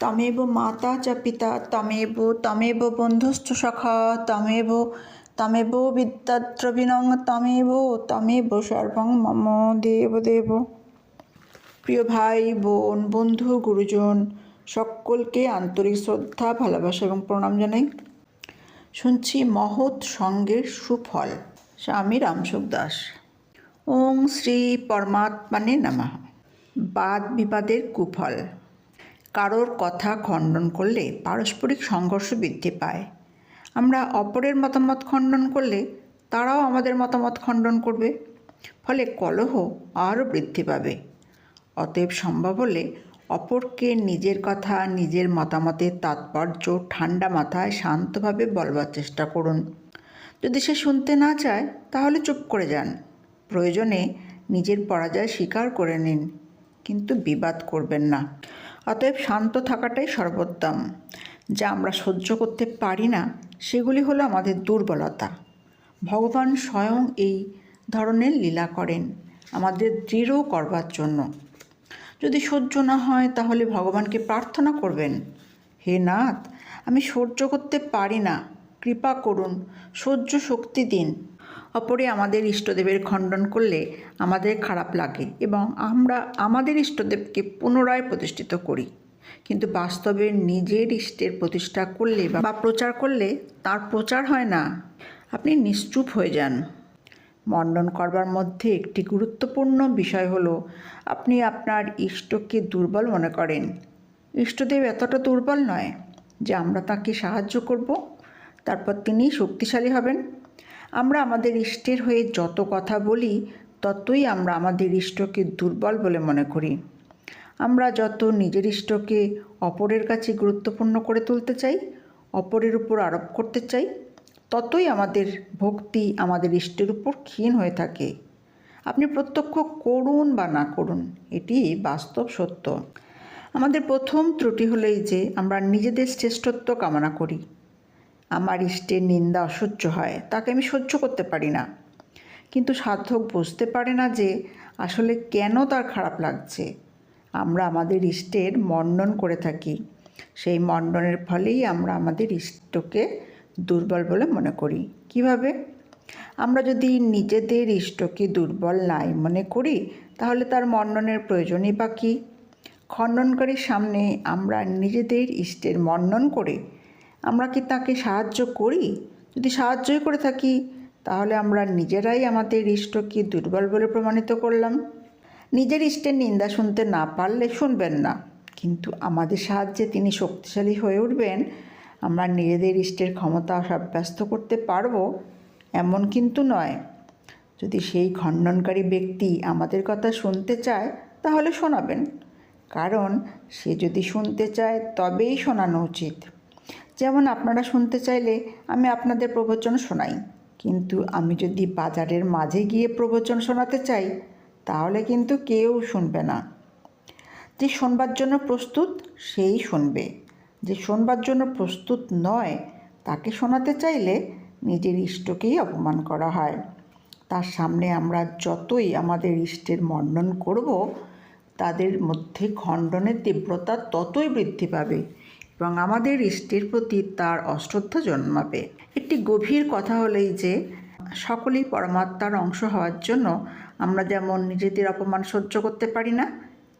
তমেব মাতা চ পিতা, তমেব তমেব বন্ধুশ্চ সখা তমেব তমেব বিদ্যাদ্রবিণং তমেব তমেব সর্বং মম দেব দেব। প্রিয় ভাই, বোন, বন্ধু, গুরুজন, সকলকে আন্তরিক শ্রদ্ধা, ভালোবাসা এবং প্রণাম জানাই। শুনছি মহৎ সঙ্গের সুফল, স্বামী রামসুখ দাস। ওং শ্রী পরমাত্মানে নামা। বাদ বিবাদের কুফল। কারোর কথা খণ্ডন করলে পারস্পরিক সংঘর্ষ বৃদ্ধি পায়। আমরা অপরের মতামত খণ্ডন করলে তারাও আমাদের মতামত খণ্ডন করবে। ফলে কলহ আরও বৃদ্ধি পাবে। অতএব সম্ভব হলে অপরকে নিজের কথা, নিজের মতামতের তাৎপর্য ঠান্ডা মাথায় শান্তভাবে বলবার চেষ্টা করুন। যদি সে শুনতে না চায়, তাহলে চুপ করে যান। প্রয়োজনে নিজের পরাজয় স্বীকার করে নিন। কিন্তু বিবাদ করবেন না। অতএব শান্ত থাকাটাই সর্বোত্তম, যা আমরা সহ্য করতে পারি না, সেগুলি হলো আমাদের দুর্বলতা। ভগবান স্বয়ং এই ধরনের লীলা করেন আমাদের দৃঢ় করবার জন্য। যদি সহ্য না হয়, তাহলে ভগবানকে প্রার্থনা করবেন, হে নাথ, আমি সহ্য করতে পারি না। কৃপা করুন, সহ্য শক্তি দিন। অপরে আমাদের ইষ্টদেবের খণ্ডন করলে আমাদের খারাপ লাগে এবং আমরা আমাদের ইষ্টদেবকে পুনরায় প্রতিষ্ঠিত করি। কিন্তু বাস্তবে নিজের ইষ্টের প্রতিষ্ঠা করলে বা প্রচার করলে তার প্রচার হয় না। আপনি নিশ্চুপ হয়ে যান। মণ্ডন করবার মধ্যে একটি গুরুত্বপূর্ণ বিষয় হলো, আপনি আপনার ইষ্টকে দুর্বল মনে করেন। ইষ্টদেব এতটা দুর্বল নয় যে আমরা তাকে সাহায্য করব, তারপর তিনি শক্তিশালী হবেন। আমরা আমাদের ইষ্টের হয়ে যত কথা বলি, ততই আমরা আমাদের ইষ্টকে দুর্বল বলে মনে করি। আমরা যত নিজের ইষ্টকে অপরের কাছে গুরুত্বপূর্ণ করে তুলতে চাই, অপরের উপর আরোপ করতে চাই, ততই আমাদের ভক্তি আমাদের ইষ্টের উপর ক্ষীণ হয়ে থাকে। আপনি প্রত্যক্ষ করুন বা না করুন, এটি বাস্তব সত্য। আমাদের প্রথম ত্রুটি হলো এই যে আমরা নিজেদের শ্রেষ্ঠত্ব কামনা করি। আমার ইষ্টের নিন্দা অসহ্য হয়, তাকে আমি সহ্য করতে পারি না। কিন্তু সাধক বুঝতে পারে না যে আসলে কেন তার খারাপ লাগছে। আমরা আমাদের ইষ্টের মণ্ডন করে থাকি। সেই মণ্ডনের ফলেই আমরা আমাদের ইষ্টকে দুর্বল বলে মনে করি। কীভাবে? আমরা যদি নিজেদের ইষ্টকে দুর্বল নাই মনে করি, তাহলে তার মণ্ডনের প্রয়োজনই বা কী? খণ্ডনকারীর সামনে আমরা নিজেদের ইষ্টের মণ্ডন করে আমরা কি তাকে সাহায্য করি? যদি সাহায্যই করে থাকি, তাহলে আমরা নিজেরাই আমাদের ইষ্টকে দুর্বল বলে প্রমাণিত করলাম। নিজের ইষ্টের নিন্দা শুনতে না পারলে শুনবেন না। কিন্তু আমাদের সাহায্যে তিনি শক্তিশালী হয়ে উঠবেন। আমরা নিজেদের ইষ্টের ক্ষমতা সাব্যস্ত করতে পারব, এমন কিন্তু নয়। যদি সেই খণ্ডনকারী ব্যক্তি আমাদের কথা শুনতে চায়, তাহলে শোনাবেন। কারণ সে যদি শুনতে চায়, তবেই শোনানো উচিত। যেমন আপনারা শুনতে চাইলে আমি আপনাদের প্রবচন শোনাই। কিন্তু আমি যদি বাজারের মাঝে গিয়ে প্রবচন শোনাতে চাই, তাহলে কিন্তু কেউ শুনবে না। যে শোনবার জন্য প্রস্তুত, সেই শুনবে। যে শোনবার জন্য প্রস্তুত নয়, তাকে শোনাতে চাইলে নিজের ইষ্টকেই অপমান করা হয়। তার সামনে আমরা যতই আমাদের ইষ্টের মণ্ডন করব, তাদের মধ্যে খণ্ডনের তীব্রতা ততই বৃদ্ধি পাবে। এবং আমাদের ইষ্টের প্রতি তার অশ্রদ্ধা জন্মাবে। একটি গভীর কথা হলেই যে, সকলেই পরমাত্মার অংশ হওয়ার জন্য আমরা যেমন নিজেদের অপমান সহ্য করতে পারি না,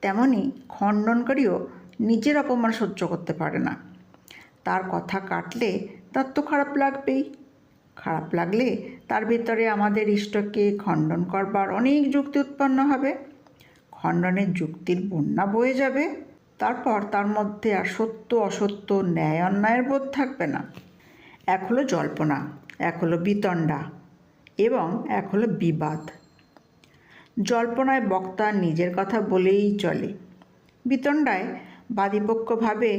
তেমনি খণ্ডনকারীও নিজের অপমান সহ্য করতে পারে না। তার কথা কাটলে তার তো খারাপ লাগবেই। খারাপ লাগলে তার ভিতরে আমাদের ইষ্টকে খণ্ডন করবার অনেক যুক্তি উৎপন্ন হবে। খণ্ডনের যুক্তির বন্যা বয়ে যাবে। তারপর তার মধ্যে আর সত্য অসত্য, ন্যায় অন্যায়ের বোধ থাকবে না। এক হলো জল্পনা, এক হলো বিতণ্ডা এবং এক হলো বিবাদ। জল্পনায় বক্তা নিজের কথা বলেই চলে। বিতণ্ডায় বাদীপক্ষ ভাবে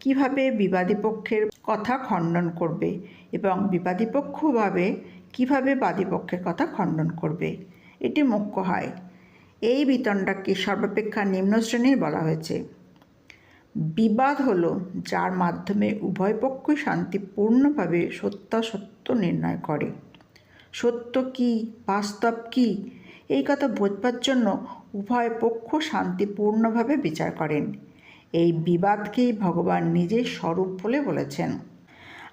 কীভাবে বিবাদী পক্ষের কথা খণ্ডন করবে এবং বিবাদী পক্ষ ভাবে কীভাবে বাদীপক্ষের কথা খণ্ডন করবে, এটি মুখ্য হয়। এই বিতণ্ডাকে সর্বাপেক্ষা নিম্ন শ্রেণির বলা হয়েছে। বিবাদ হলো, যার মাধ্যমে উভয় পক্ষই শান্তিপূর্ণভাবে সত্যাসত্য নির্ণয় করে। সত্য কি, বাস্তব কি, এই কথা বোঝবার জন্য উভয় পক্ষ শান্তিপূর্ণভাবে বিচার করেন। এই বিবাদকেই ভগবান নিজের স্বরূপ বলে বলেছেন।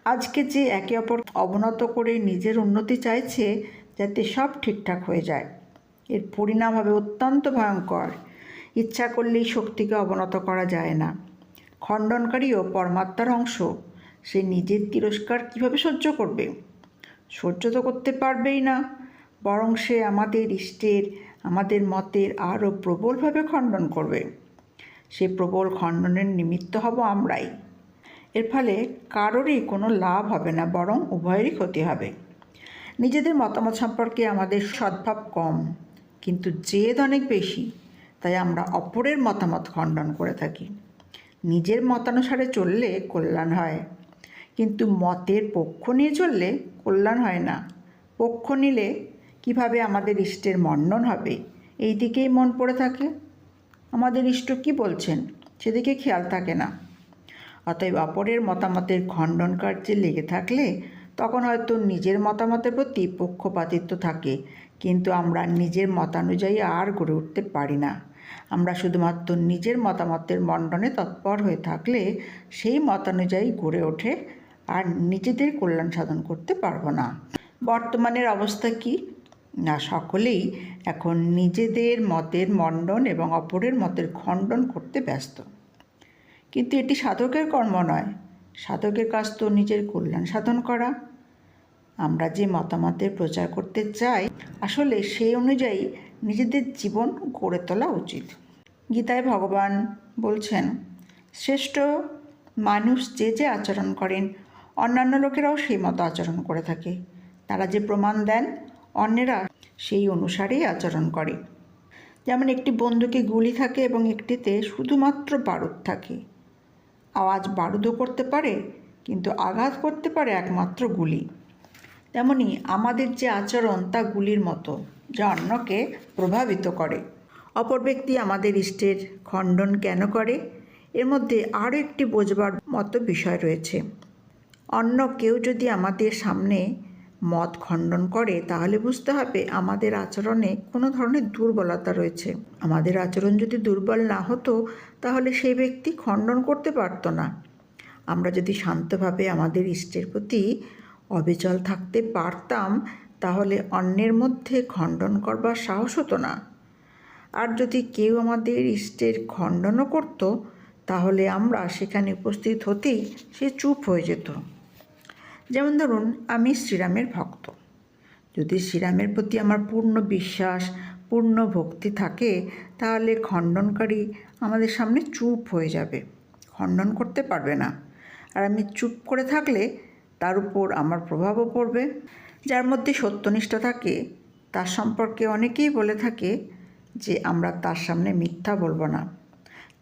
আজকে যে একে অপর অবনত করে নিজের উন্নতি চাইছে, যাতে সব ঠিকঠাক হয়ে যায়, এর পরিণাম হবে অত্যন্ত ভয়ঙ্কর। ইচ্ছা করলেই শক্তিকে অবনত করা যায় না। খণ্ডনকারীও পরমাত্মার অংশ, সে নিজের তিরস্কার কীভাবে সহ্য করবে? সহ্য তো করতে পারবেই না, বরং সে আমাদের ইষ্টের, আমাদের মতের আরও প্রবলভাবে খণ্ডন করবে। সে প্রবল খণ্ডনের নিমিত্ত হব আমরাই। এর ফলে কারোরই কোনো লাভ হবে না, বরং উভয়েরই ক্ষতি হবে। নিজেদের মতামত সম্পর্কে আমাদের সদ্ভাব কম, কিন্তু জেদ অনেক বেশি, তাই আমরা অপরের মতামত খণ্ডন করে থাকি। নিজের মতানুসারে চললে কল্যাণ হয়। কিন্তু মতের পক্ষ নিয়ে চললে কল্যাণ হয় না। পক্ষ নিলে কীভাবে আমাদের ইষ্টের মন্ডন হবে? এই দিকেই মন পড়ে থাকে। আমাদের ইষ্ট কি বলছেন? সেদিকে খেয়াল থাকে না। অতএব অপরের মতামতের খণ্ডন কার্যে লেগে থাকলে তখন হয়তো নিজের মতামতের প্রতি পক্ষপাতিত্ব থাকে। কিন্তু আমরা নিজের মতানুযায়ী আর গড়ে উঠতে পারি না। আমরা শুধুমাত্র নিজের মতামতের মণ্ডনে তৎপর হয়ে থাকলে সেই মতানুযায়ী গড়ে ওঠে আর নিজেদের কল্যাণ সাধন করতে পারব না। বর্তমানের অবস্থা কি? না, সকলেই এখন নিজেদের মতের মণ্ডন এবং অপরের মতের খণ্ডন করতে ব্যস্ত। কিন্তু এটি সাধকের কর্ম নয়। সাধকের কাজ তো নিজের কল্যাণ সাধন করা। আমরা যে মতামতের প্রচার করতে চাই, আসলে সেই অনুযায়ী নিজেদের জীবন গড়ে তোলা উচিত। গীতায় ভগবান বলছেন, শ্রেষ্ঠ মানুষ যে যে আচরণ করেন, অন্যান্য লোকেরাও সেই মতো আচরণ করে থাকে। তারা যে প্রমাণ দেন, অন্যেরা সেই অনুসারেই আচরণ করে। যেমন একটি বন্দুকে গুলি থাকে এবং একটিতে শুধুমাত্র বারুদ থাকে। আওয়াজ বারুদও করতে পারে, কিন্তু আঘাত করতে পারে একমাত্র গুলি। তেমনি আমাদের যে আচরণ তা গুলির মতো, যা অন্যকে প্রভাবিত করে। অপর ব্যক্তি আমাদের ইষ্টের খণ্ডন কেন করে? এর মধ্যে আরও একটি বোঝবার মতো বিষয় রয়েছে। অন্য কেউ যদি আমাদের সামনে মত খণ্ডন করে, তাহলে বুঝতে হবে আমাদের আচরণে কোনো ধরনের দুর্বলতা রয়েছে। আমাদের আচরণ যদি দুর্বল না হতো, তাহলে সেই ব্যক্তি খণ্ডন করতে পারতো না। আমরা যদি শান্তভাবে আমাদের ইষ্টের প্রতি অবিচল থাকতে পারতাম, তাহলে অন্যের মধ্যে খণ্ডন করবার সাহস হতো না। আর যদি কেউ আমাদের ইষ্টের খণ্ডনও করত, তাহলে আমরা সেখানে উপস্থিত হতেই সে চুপ হয়ে যেত। যেমন ধরুন, আমি শ্রীরামের ভক্ত। যদি শ্রীরামের প্রতি আমার পূর্ণ বিশ্বাস, পূর্ণ ভক্তি থাকে, তাহলে খণ্ডনকারী আমাদের সামনে চুপ হয়ে যাবে। খণ্ডন করতে পারবে না। আর আমি চুপ করে থাকলে তার উপর আমার প্রভাবও পড়বে। যার মধ্যে সত্যনিষ্ঠা থাকে, তার সম্পর্কে অনেকেই বলে থাকে যে, আমরা তার সামনে মিথ্যা বলব না।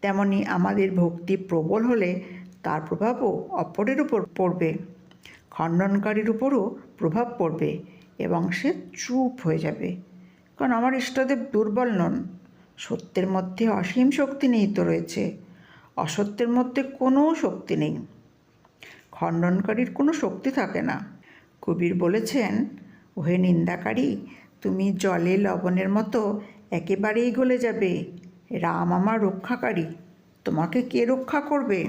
তেমনি আমাদের ভক্তি প্রবল হলে তার প্রভাবও অপরের উপর পড়বে। খণ্ডনকারীর উপরও প্রভাব পড়বে এবং সে চুপ হয়ে যাবে। কারণ আমার ইষ্টদেব দুর্বল নন। সত্যের মধ্যে অসীম শক্তি নিহিত রয়েছে। অসত্যের মধ্যে কোনো শক্তি নেই। খণ্ডনকারীর কোনো শক্তি থাকে না। কবির বলেছেন, ওহে নিন্দাকারী, তুমি জলে লবণের মতো একেবারেই গলে যাবে। রাম আমার রক্ষাকারী, তোমাকে কে রক্ষা করবে?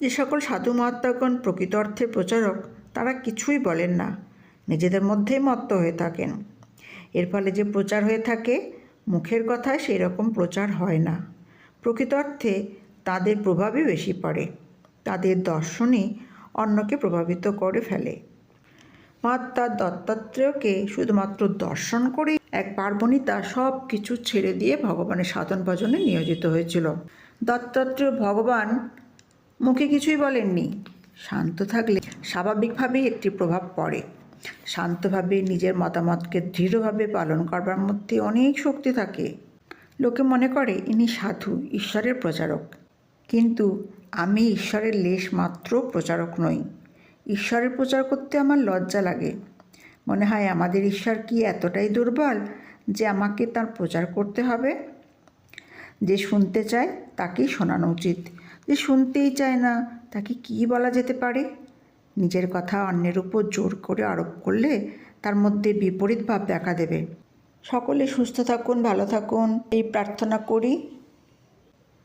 যে সকল সাধু মহাত্মাগণ প্রকৃত অর্থে প্রচারক, তারা কিছুই বলেন না। নিজেদের মধ্যেই মত্ত হয়ে থাকেন। এর ফলে যে প্রচার হয়ে থাকে, মুখের কথায় সেই রকম প্রচার হয় না। প্রকৃত অর্থে তাদের প্রভাবই বেশি পড়ে। তাদের দর্শনই অন্যকে প্রভাবিত করে ফেলে। মহাত্মা দত্তাত্রেয়কে শুধুমাত্র দর্শন করেই এক পার্বণিতা সব কিছু ছেড়ে দিয়ে ভগবানের সাধন ভজনে নিয়োজিত হয়েছিল। দত্তাত্রেয় ভগবান মুখে কিছুই বলেননি। শান্ত থাকলে স্বাভাবিকভাবেই একটি প্রভাব পড়ে। শান্তভাবে নিজের মতামতকে দৃঢ়ভাবে পালন করবার মধ্যে অনেক শক্তি থাকে। লোকে মনে করে, ইনি সাধু, ঈশ্বরের প্রচারক। কিন্তু আমি ঈশ্বরের লেশ মাত্র প্রচারক নই। ঈশ্বরের প্রচার করতে আমার লজ্জা লাগে। মনে হয় আমাদের ঈশ্বর কি এতটাই দুর্বল যে আমাকে তার প্রচার করতে হবে? যে শুনতে চায় তাকেই শোনানো উচিত। যে শুনতেই চায় না তাকে কী বলা যেতে পারে? নিজের কথা অন্যের উপর জোর করে আরোপ করলে তার মধ্যে বিপরীত ভাব দেখা দেবে। সকলে সুস্থ থাকুন, ভালো থাকুন। এই প্রার্থনা করি